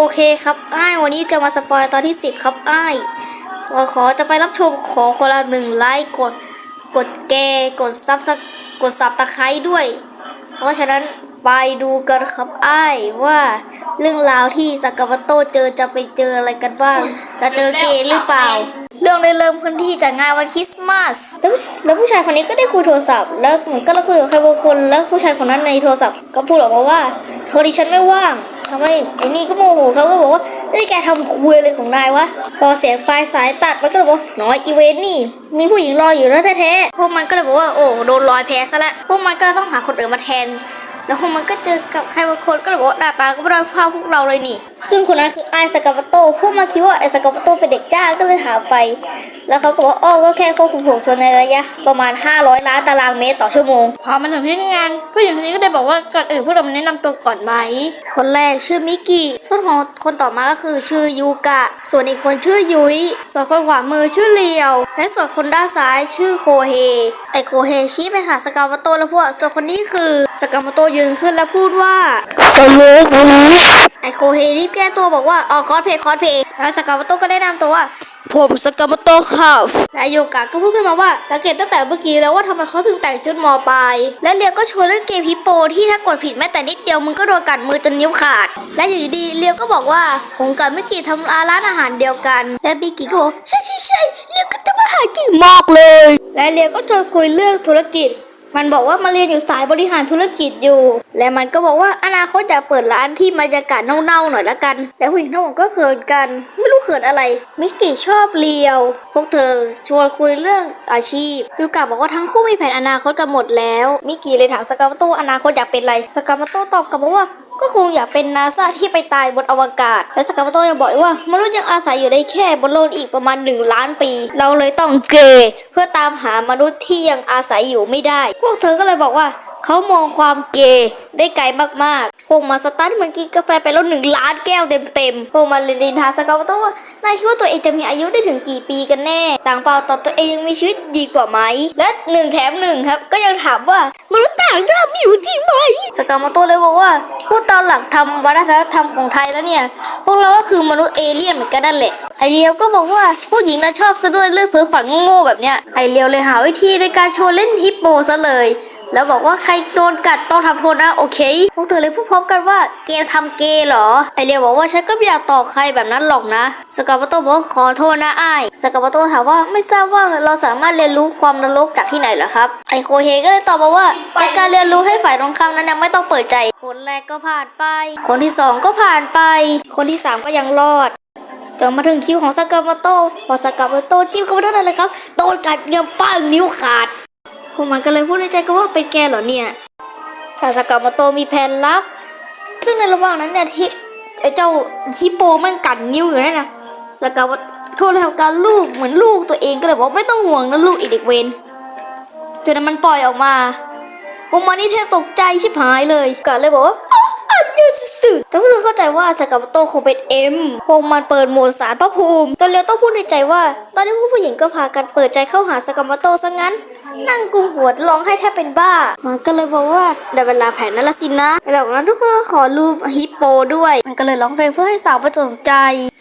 โอเคครับอ้ายวันนี้จะมาสปอยตอนที่ 10 ครับอ้ายขอจะไปรับชมขอคนละหนึ่งไลค์กดกดแกกดซับกดซับตะไคร้ด้วย เพราะฉะนั้นไปดูกันครับอ้ายว่าเรื่องราวที่สากาวาโตเจอจะไปเจออะไรกันบ้าง จะเจอเกย์หรือเปล่า เรื่องได้เริ่มขึ้นที่จากงานวันคริสต์มาสแล้วแล้วผู้ชายคนนี้ก็ได้คุยโทรศัพท์ แล้วเหมือนก็คุยกับใครบางคน แล้วผู้ชายคนนั้นในโทรศัพท์ก็พูดออกมาว่าโทรดิฉันไม่ว่าง ทำไมไอ้นี่ก็โมโหเขาก็บอกว่าไอ้ยแกทำคุยอะไรของนายวะ พอเสียงปลายสายตัดมันก็เลยบอกน้อยอีเวนนี่ มีผู้หญิงรออยู่แล้วแท้ๆพวกมันก็เลยบอกว่าโอ้โดนลอยแพ้ซะละพวกมันก็ต้องหาคนอื่นมาแทนแล้วพวกมันก็เจอกับใครบางคนก็เลยบอกว่าหน้าตาก็ไม่ได้เท่าพวกเราเลยนี่ ซึ่งคนนั้นคือไอสกาปโต พวกมาคิดว่าไอสกาปโตเป็นเด็กจ้าก็เลยถามไป แล้วเขาก็บอกว่าอ้อก็แค่ควบคุมฝูงชนในระยะประมาณ 500 ล้านตารางเมตรต่อชั่วโมงพอมาถึงที่งานผู้หญิงคนนี้ก็ได้บอกว่าก่อนอื่นพวกเรามาแนะนำตัวก่อนไหม คนแรกชื่อมิกกี้ ส่วนของคนต่อมาก็คือชื่อยูกะ ส่วนอีกคนชื่อยุ้ย ส่วนคนขวามือชื่อเลียว และส่วนคนด้านซ้ายชื่อโคเฮ ไอโคเฮชี้ไปหาสกาวาโตแล้วพวก ส่วนคนนี้คือสกาวาโตยืนขึ้นแล้วพูดว่าสรุปนะไอโคเฮรีบแก้ตัวบอกว่าอ๋อคอสเพย์คอสเพย์แล้วสกาวาโตก็ได้นำตัวว่าผมสกามโตครับและโยกะก็พูดขึ้นมาว่าสังเกตตั้งแต่เมื่อกี้แล้วว่าทำไมเขาถึงแต่งชุดมอปลายและเลียวก็ชวนเล่นเกมฮิปโปที่ถ้ากดผิดแม้แต่นิดเดียวมึงก็โดนกัดมือจนนิ้วขาด และอยู่ดีๆเลียวก็บอกว่าผมกับมิกกี้ทำร้านอาหารเดียวกัน และมิกกี้ก็บอกใช่ใช่ใช่เลียวก็ทำอาหาเก่งมากเลย และเลียวก็ชวนคุยเรื่องธุรกิจ มันบอกว่ามาเรียนอยู่สายบริหารธุรกิจอยู่ และมันก็บอกว่าอนาคตอยากเปิดร้านที่บรรยากาศเน่าๆหน่อยละกัน แล้วผู้หญิงทั้งหมดก็เขินกัน ไม่รู้เขินอะไร มิกกี้ชอบเลียว พวกเธอชวนคุยเรื่องอาชีพยูกะบอกว่าทั้งคู่มีแผนอนาคตกันหมดแล้ว มิกกี้เลยถามสกามโตอนาคตอยากเป็นอะไรสกามโตตอบกลับมาว่า ก็คงอยากเป็นนาซาที่ไปตายบนอวกาศ และสกาโตยังบอกอีกว่ามนุษย์ยังอาศัยอยู่ได้แค่บนโลกอีกประมาณหนึ่งล้านปี เราเลยต้องเกยเพื่อตามหามนุษย์ที่ยังอาศัยอยู่ไม่ได้ พวกเธอก็เลยบอกว่า เขามองความเกย์ได้ไกลมากๆพวกมาสตาร์ทเหมือนกินกาแฟไปแล้วหนึ่งล้านแก้วเต็มๆพวกมันเลยดินทาสกาวโตว่านายคิดว่าตัวเองจะมีอายุได้ถึงกี่ปีกันแน่ต่างเปล่าต่อตัวเองยังมีชีวิตดีกว่าไหม และหนึ่งแถมหนึ่งครับ ก็ยังถามว่ามนุษย์ต่างดาวมีอยู่จริงไหมสกาวโตเลยบอกว่าพูดตามหลักธรรมวัฒนธรรมของไทยแล้วเนี่ย พวกเราก็คือมนุษย์เอเลี่ยนเหมือนกันนั่นแหละไอเลียวก็บอกว่าผู้หญิงน่ะชอบซะด้วยเรื่องเพ้อฝันโง่แบบเนี้ยไอเลียวเลยหาวิธีในการโชว์เล่นฮิปโปซะเลย แล้วบอกว่าใครโดนกัดต้องทำโทษนะโอเค พวกเธอเลยพูดพร้อมกันว่าเกมทำเกย์เหรอ ไอเลียวบอกว่าฉันก็ไม่อยากต่อใครแบบนั้นหรอกนะ สกาปโตบอกขอโทษนะไอาสกาปโตถามว่าไม่ทราบว่าเราสามารถเรียนรู้ความนรกจากที่ไหนเหรอครับ ไอโคเฮก็เลยตอบมาว่าจากการเรียนรู้ให้ฝ่ายตรงข้ามนั้นยังไม่ต้องเปิดใจ คนแรกก็ผ่านไป คนที่สองก็ผ่านไป คนที่สามก็ยังรอดจนมาถึงคิวของสกามาโตพอสกามาโตจิ้มเข้าไปเท่านั้นเลยครับ โดนกัดเงี้ยป้างนิ้วขาด วกมันก็เลยพูดในใจก็ว่าเป็นแกเหรอเนี่ยแต่สากามาโตมีแผนลับ ซึ่งในระหว่างนั้นเนี่ยที่ไอ้เจ้าฮิปโปมันกัดนิ้วอยู่นั่นนะสากามาโตเลยทำการลูกเหมือนลูกตัวเองก็เลยบอกไม่ต้องห่วงนะลูกอีเด็กเวนจนนั้นมันปล่อยออกมาพวกมันนี่แทบตกใจชิบหายเลยก็เลยบอกว่า สุดแต่พวกเธอเข้าใจว่าสากามโตคงเป็นเอ็มพวกมันเปิดโหมดสารพระภูมิ จนเลียวต้องพูดในใจว่า ตอนนี้พวกผู้หญิงก็พากันเปิดใจเข้าหาสากามโตซะงั้น นั่งกุมหัวร้องให้แทบเป็นบ้า มันก็เลยบอกว่าได้เวลาแผนนั้นละสินะแล้วนั้นทุกคนขอรูปฮิปโปด้วย มันก็เลยร้องเพลงเพื่อให้สาวประจนใจ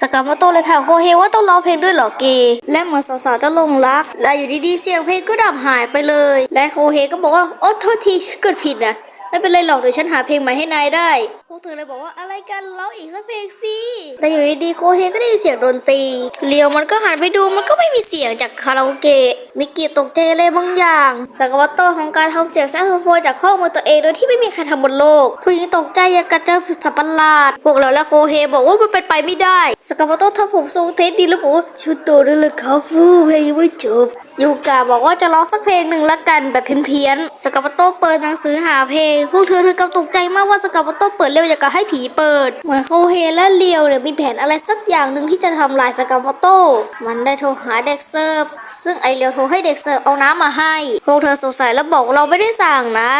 สกามโตเลยถามโคเฮว่าต้องร้องเพลงด้วยเหรอเกย์และเหมือนสาวๆจะลงรัก และอยู่ดีๆเสียงเพลงก็ดับหายไปเลย และโคเฮก็บอกว่าโอ้โทษทีเกิดผิดนะไม่เป็นไรหรอกเดี๋ยวฉันหาเพลงใหม่ให้นายได้พวกเธอเลยบอกว่าอะไรกันร้องอีกสักเพลงสิแต่อยู่ดีๆโคเฮก็ได้ยินเสียงดนตรีเลียวมันก็หันไปดูมันก็ไม่มีเสียงจากคาราโอเกะมิกกี้ตกใจอะไรบางอย่างสกวัตโตของการทำเสียงแซกโซโฟนจากข้อมือตัวเองโดยที่ไม่มีใครทำบนโลกผู้หญิงตกใจอยากกัดเจอสัตว์ประหลาดพวกเราและโคเฮบอกว่ามันเป็นไปไม่ได้สกวัตโตทำผมทรงเทสดีแล้วบอกว่าชุดโตด้วยเลยครับฟูเพลงยังไม่จบยูกะบอกว่าจะร้องสักเพลงหนึ่งละกันแบบเพี้ยนๆสกัปโตเปิดหนังสือหาเพลงพวกเธอถึงกับตกใจมากว่าสกัปโตเปิดเร็วอย่างกับให้ผีเปิด เหมือนเขาเฮและเลียวเนี่ยมีแผนอะไรสักอย่างหนึ่งที่จะทำลายสกัปโต้ มันได้โทรหาเด็กเสิร์ฟ ซึ่งไอเลียวโทรให้เด็กเสิร์ฟเอาน้ำมาให้ พวกเธอสงสัยแล้วบอกเราไม่ได้สั่งนะ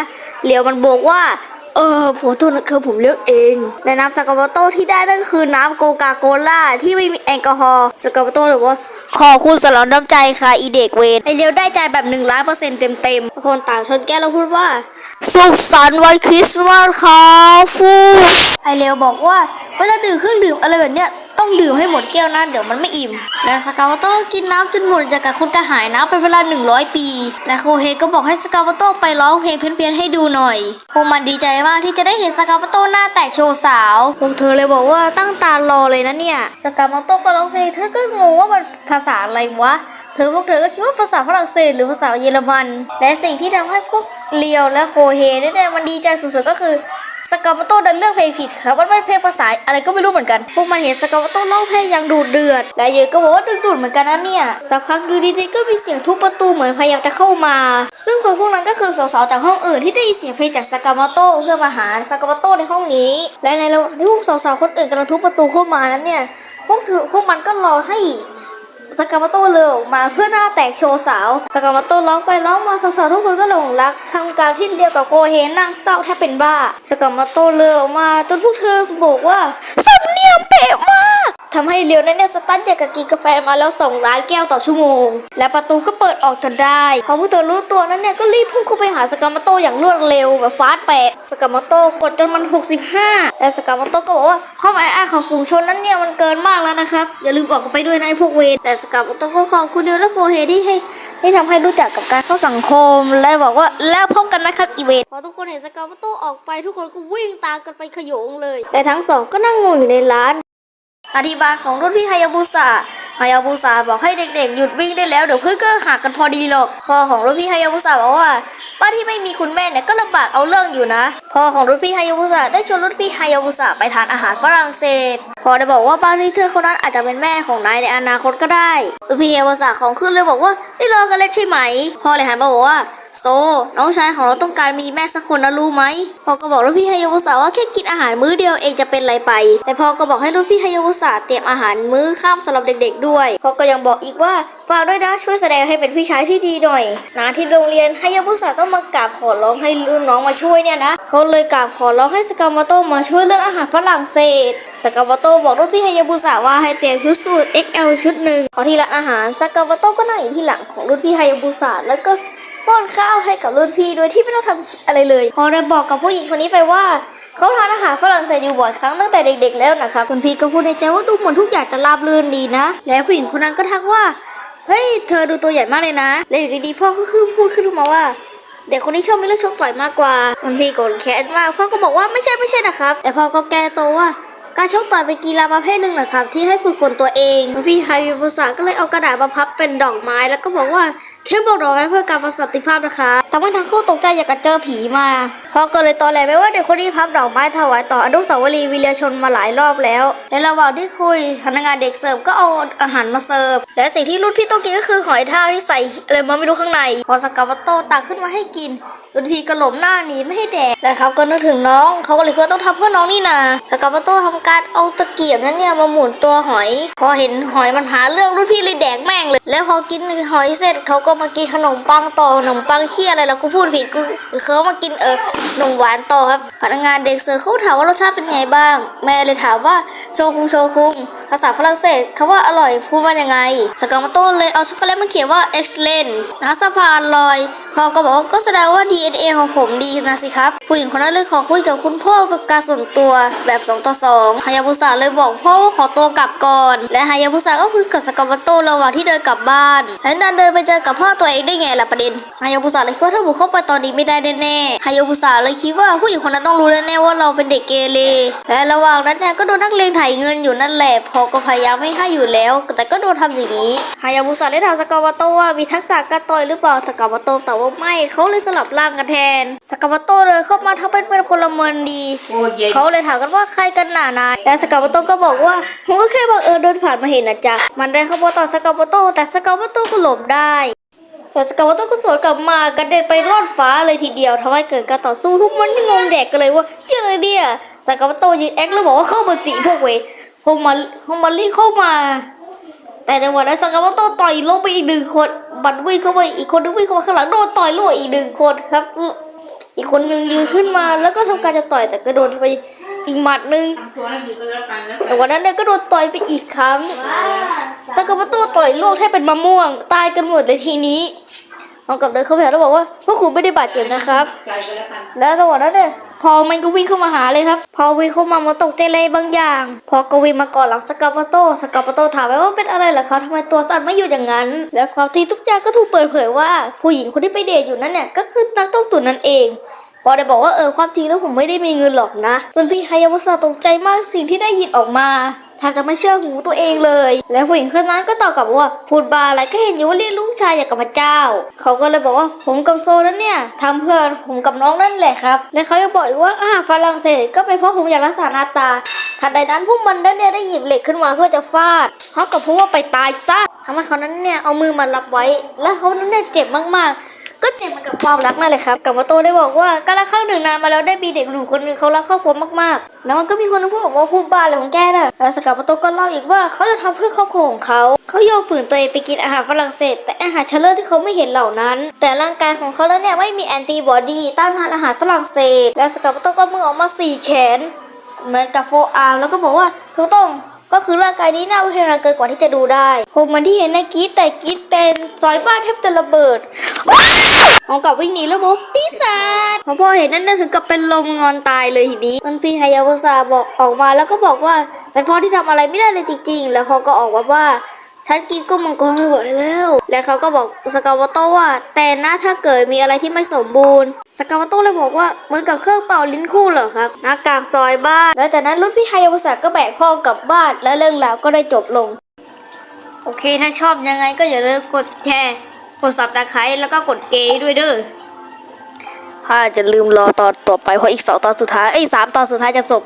เลียวมันบอกว่าเออผมโทษนะครับผมเลือกเองและน้ำสกัปโต้ที่ได้นั่นก็คือน้ำโกกาโกล่าที่ไม่มีแอลกอฮอล์สกัปโตเลยว่าขอบคุณสำหรับน้ำใจค่ะอีเด็กเวนไอเลียวได้ใจแบบหนึ่งล้านเปอร์เซ็นต์เต็มๆคนต่างชนแก้วแล้วพูดว่า สุขสันต์วันคริสต์มาสครับฟูไอเลวบอกว่าเวลาดื่มเครื่องดื่มอะไรแบบเนี้ยต้องดื่มให้หมดแก้วนะเดี๋ยวมันไม่อิ่ม และสกาวโต้กินน้ำจนหมดจากกับคนกระหายน้ำเป็นเวลา 100 ปี และโคเฮก็บอกให้สกาวโต้ไปร้องเพลงเพี้ยนๆให้ดูหน่อยพวกมันดีใจมากที่จะได้เห็นสกาวโต้หน้าแตกโชว์สาวพวกเธอเลยบอกว่าตั้งตารอเลยนะเนี่ยสกาวโต้ก็ร้องเพลงเธอก็งงว่ามันภาษาอะไรวะ เธอพวกเธอก็คิดว่าภาษาฝรั่งเศสหรือภาษาเยอรมัน และสิ่งที่ทำให้พวกเลียวและโคเฮเนี่ยมันดีใจสุดๆก็คือสกาวโต้ดันเลือกเพลงผิดครับมันเป็นเพลงภาษาอะไรก็ไม่รู้เหมือนกันพวกมันเห็นสกาวโต้ร้องเพลงอย่างดูดเดือด และเยอะก็บอกว่าดึงดูดเหมือนกันนะเนี่ย สักพักดูดีๆก็มีเสียงทุบประตูเหมือนพยายามจะเข้ามา ซึ่งคนพวกนั้นก็คือสาวๆจากห้องอื่นที่ได้ยินเสียงเพลงจากสกาวโต้เพื่อมาหาสกาวโต้ในห้องนี้ และในระหว่างที่พวกสาวๆคนอื่นกำลังทุบประตูเข้ามานั้นเนี่ยพวกเธอพวกมันก็รอให้ สกามาโต้เลยออกมาเพื่อหน้าแตกโชว์สาว สกามาโต้ร้องไปร้องมาสาวๆทุกคนก็หลงรักทำการที่เดียวกับโคเฮนนั่งเศร้าแทบเป็นบ้า สกามาโต้เลยออกมาจนพวกเธอบอกว่าสำเนียงเป๊ะมาก ทำให้เลียวนั้นเนี่ยสตันอยากกินกาแฟมาแล้วสองล้านแก้วต่อชั่วโมง และประตูก็เปิดออกจนได้พอพวกเธอรู้ตัวนั้นเนี่ยก็รีบพุ่งเข้าไปหาสกามาโตอย่างรวดเร็วแบบฟาสต์แปดสกามาโตกดจนมัน 65และสกามาโตก็บอกว่าความหมายอ้าของฝูงชนนั้นเนี่ยมันเกินมากแล้วนะครับอย่าลืมบอกกันไปด้วยนะพวกเวรแต่สกามาโตก็ขอบคุณเดียวและโคเฮที่ให้ที่ทำให้รู้จักกับการเข้าสังคม และบอกว่าแล้วพบกันนะครับอีเวนพอทุกคนเห็นสกามาโตออกไปทุกคนก็วิ่งตามกันไปขโยงเลยและทั้งสองก็นั่งงงอยู่ในร้าน อธิบายของรุ่นพี่ฮายาบุสะฮายาบุสะบอกให้เด็กๆ หยุดวิ่งได้แล้วเดี๋ยวเพื่อนก็หักกันพอดีหรอกพ่อของรุ่นพี่ฮายาบุสะบอกว่าบ้าที่ไม่มีคุณแม่เนี่ยก็ลำบากเอาเรื่องอยู่นะพ่อของรุ่นพี่ฮายาบุสะได้ชวนรุ่นพี่ฮายาบุสะไปทานอาหารฝรั่งเศสพ่อได้บอกว่าบ้าที่เธอคนนั้นอาจจะเป็นแม่ของนายในอนาคตก็ได้รุ่นพี่ฮายาบุสะของขึ้นเลยบอกว่าได้รอกันแล้วใช่ไหมพ่อเลยหันมาบอกว่า โซ น้องชายของเราต้องการมีแม่สักคนนะรู้ไหมพ่อก็บอกรุ่นพี่ฮายาบุสะว่าแค่กินอาหารมื้อเดียวเองจะเป็นไรไป แต่พ่อก็บอกให้รุ่นพี่ฮายาบุสะเตรียมอาหารมื้อข้ามสำหรับเด็ก ๆ ด้วยพ่อก็ยังบอกอีกว่าฝากด้วยนะช่วยแสดงให้เป็นพี่ชายที่ดีหน่อยนะที่โรงเรียนฮายาบุสะต้องมากราบขอร้องให้รุ่นน้องมาช่วยเนี่ยนะเขาเลยกราบขอร้องให้สกามาโตมาช่วยเรื่องอาหารฝรั่งเศสสกามาโตบอกรุ่นพี่ฮายาบุสะว่าให้เตรียมชุดสูท XL ชุดหนึ่งพอที่ร้านอาหารสกามาโตก็นั่งอยู่ที่หลังของรุ่นพี่ฮายาบุสะแล้วก็ ป้อนข้าวให้กับรุ่นพี่โดยที่ไม่ต้องทำอะไรเลยพอได้บอกกับผู้หญิงคนนี้ไปว่าเขาทานอาหารฝรั่งเศสอยู่บ่อยครั้งตั้งแต่เด็กๆแล้วนะครับคุณพี่ก็พูดในใจว่าดูเหมือนทุกอย่างจะราบรื่นดีนะ แล้วผู้หญิงคนนั้นก็ทักว่าเฮ้ยเธอดูตัวใหญ่มากเลยนะ แล้วอยู่ดีๆพ่อก็ขึ้นพูดขึ้นมาว่าเด็กคนนี้ชอบม่เลือกชกต่อยมากกว่าคุณพี่โกรธแค้นมากพ่อก็บอกว่าไม่ใช่ไม่ใช่นะครับ แต่พ่อก็แก้ตัวว่า การชกต่อยเป็นกีฬาประเภทหนึ่งนะครับ ที่ให้ฝึกฝนตัวเองพี่ไฮยูบุษาก็เลยเอากระดาษมาพับเป็นดอกไม้ แล้วก็บอกว่าแค่บอกดอกไม้เพื่อการประสิทธิภาพนะคะทำให้ทั้งคู่ตกใจอยากจะเจอผีมาพ่อก็เลยตอแหลไปว่าเด็กคนนี้พับดอกไม้ถวายต่ออนุสาวรีย์วีรชนมาหลายรอบแล้วในระหว่างที่คุยพนักงานเด็กเสิร์ฟก็เอาอาหารมาเสิร์ฟและสิ่งที่รุ่นพี่ต้องกินก็คือหอยทากที่ใส่อะไรมาไม่รู้ข้างในพอสกาวาโตตักขึ้นมาให้กินรุ่นพี่ก็หลบหน้าหนีไม่ให้แดกและเขาก็นึกถึงน้อง เขาก็เลยคิดว่าต้องทำเพื่อน้องนี่นาสกาวโต้ทำการเอาตะเกียบนั้นเนี่ยมาหมุนตัวหอย พอเห็นหอยมันหาเรื่องรุ่นพี่เลยแดกแม่งเลย แล้วพอกินหอยเสร็จเขาก็มากินขนมปังต่อขนมปังเคี่ยอะไรแล้วกูพูดผิดกูเขามากินเออขนมหวานต่อครับพนักงานเด็กเสิร์ฟเขาถามว่ารสชาติเป็นไงบ้าง แม่เลยถามว่าโชคุงโชคุงภาษาฝรั่งเศสเขาว่าอร่อยพูดว่ายังไงสกาวาโต้เลยเอาช็อกโกแลตมาเขียนว่า excellent นะสะพานลอยพ่อก็บอกว่าก็แสดงว่า DNA ของผมดีนะสิครับ ผู้หญิงคนนั้นเลยขอคุยกับคุณพ่อเป็นการส่วนตัวแบบ2ต่อ2ฮายาบุสะเลยบอกพ่อว่าขอตัวกลับก่อน และฮายาบุสะก็คุยกับสกาวาโต้ระหว่างที่เดินกลับบ้านและดันเดินไปเจอกับพ่อตัวเองได้ไงล่ะประเด็นฮายาบุสะเลยคิดว่าถ้าบุกเข้าไปตอนนี้ไม่ได้แน่ๆฮายาบุสะเลยคิดว่าผู้หญิงคนนั้นต้องรู้แน่ๆว่าเราเป็นเด็กเกเรและระหว่างนั้นนก็โดนนักเลงไถเงินอยู่นั่นแหละพอก็พยายามไม่ให้อยู่แล้ว แต่ก็โดนทำอย่างนี้ฮายาบุสะได้ถามสกาวาโตว่ามีทักษะการต่อยหรือเปล่าสกาวาโตตอบว่าไม่เขาเลยสลับร่างกันแทนสกาวาโตเลยเข้ามาทำเป็นเป็นพลเมืองดีเขาเลยถามกันว่าใครกันหนานายและสกาวาโตก็บอกว่าผมก็แค่บังเอิญเดินผ่านมาเห็นนะจ๊ะมันได้เข้ามาต่อสกาวาโตแต่สกาวาโตก็หลบได้แต่สกาวาโตก็สวนกลับมากระเด็นไปลอดฟ้าเลยทีเดียวทำให้เกิดการต่อสู้ทุกมันงงแดกกันเลยว่าเชื่อเลยเดียสกาวาโตยืนแอคแล้วบอกว่าเข้ามาจีพวกเว ยพวกมันพวกมันรีบเข้ามา แต่จังหวะนั้นสกาวาโตต่อยลงไปอีกหนึ่งคนบัตวิ่งเข้าไปอีกคนนึงวิ่งเข้ามาข้างหลังโดนต่อยลวกอีกหนึ่งคนครับอีกคนหนึ่งยืนขึ้นมาแล้วก็ทำการจะต่อยแต่ก็โดนไปอีกหมัดหนึงตัวนั้นอยู่ก็แล้วะแต่วันนั้นเนี่ยก็โดนต่อยไปอีกครั้งสากามาโตต่อยโลกแทบเป็นมะม่วง ตายกันหมดเลยทีนี้พร้อมกับเดินเข้าไปแล้วบอกว่าพวกคุณไม่ได้บาดเจ็บนะครับ แล้วระหว่างนั้นเนี่ย พอมันก็วิ่งเข้ามาหาเลยครับ พอวิ่งเข้ามามันตกใจเลยบางอย่าง พอก็วิ่งมาก่อนหลังสกาปาโตสกาปาโตถามไปว่าเป็นอะไรเหรอครับทำไมตัวสั่นไม่อยู่อย่างนั้น แล้วความที่ทุกอย่างก็ถูกเปิดเผยว่า ผู้หญิงคนที่ไปเดทอยู่นั้นเนี่ยก็คือนักต้มตุ๋นนั่นเองพอได้บอกว่าเออความจริงแล้วผมไม่ได้มีเงินหรอกนะคุณพี่ฮายาวุสะตกใจมากสิ่งที่ได้ยินออกมา ทบจะไม่เชื่อหูตัวเองเลย แล้วผู้หญิงคนนั้นก็ตอบกลับว่าพูดบาอะไรก็เห็นอยู่ว่าเรียกลูกชายอยางกับพระเจ้า เขาก็เลยบอกว่าผมกับโซนั้นเนี่ยทำเพื่อผมกับน้องนั่นแหละครับ และเขายังบอกอีกว่าอาหารฝรั่งเศสก็เป็นเพราะผมอยากรักษาหน้าตาทันใดนั้นพวกมันได้เนี่ยได้หยิบเหล็กขึ้นมาเพื่อจะฟาดเขาก็พูดว่าไปตายซะทำให้เขานั้นเนี่ยเอามือมารับไว้ และเขานั้นเนี่ยเจ็บมากๆ ก็เจ็บเหมือนกับความรักนั่นแหละครับกับมาโตได้บอกว่าการละครั้งหนึ่งนานมาแล้วได้มีเด็กหนุ่มคนหนึ่งเขารักครอบครัวมากๆ แล้วมันก็มีคนนึงพูดบอกว่าพูดบ้าอะไรของแกน่ะแล้วสกับมาโตก็เล่าอีกว่าเขาจะทำเพื่อครอบครัวของเขาเขายอมฝืนตัวเองไปกินอาหารฝรั่งเศส แต่อาหารเชลเลอร์ที่เขาไม่เห็นเหล่านั้น แต่ร่างกายของเขานั้นเนี่ยไม่มีแอนติบอดีต้านทานอาหารฝรั่งเศส แล้วสกับมาโตก็มือออกมาสี่แขนเหมือนกับโฟอาร์แล้วก็บอกว่าถูกต้อง ก็คือร่างกายนี้น่าวิทนาเกินกว่าที่จะดูได้พวกมันที่เห็นนะกีแต่กรีเป็นซอยบ้านแทบจะระเบิดมองกลับวิ่งหนีแล้วบอกปีศาจพอพ่อเห็นนั่นน่ะถึงกับเป็นลมงอนตายเลยทีนี้ต้นพี่ฮายาวุซาบอกออกมาแล้วก็บอกว่าเป็นพ่อที่ทำอะไรไม่ได้เลยจริง ๆ แล้วพ่อก็ออกมาว่า ฉันกินกุ้งมังกรไม่ไหวแล้ว แล้วเขาก็บอกสกาวโตว่า แต่นะถ้าเกิดมีอะไรที่ไม่สมบูรณ์ สกาวโตเลยบอกว่าเหมือนกับเครื่องเป่าลิ้นคู่เหรอครับน้ากากซอยบ้านแล้วจากนั้นรุ่นพี่ไฮายาบุสะก็แบกพ่อกลับบ้าน และเรื่องราวก็ได้จบลง โอเคถ้าชอบยังไงก็อย่าลืมกดแชร์กดสับตะไคร้แล้วก็กดเกย์ด้วยเด้อถ้าจะลืมรอตอนต่อไปเพราะอีกสองตอนสุดท้ายเอ้สามตอนสุดท้ายจะจบ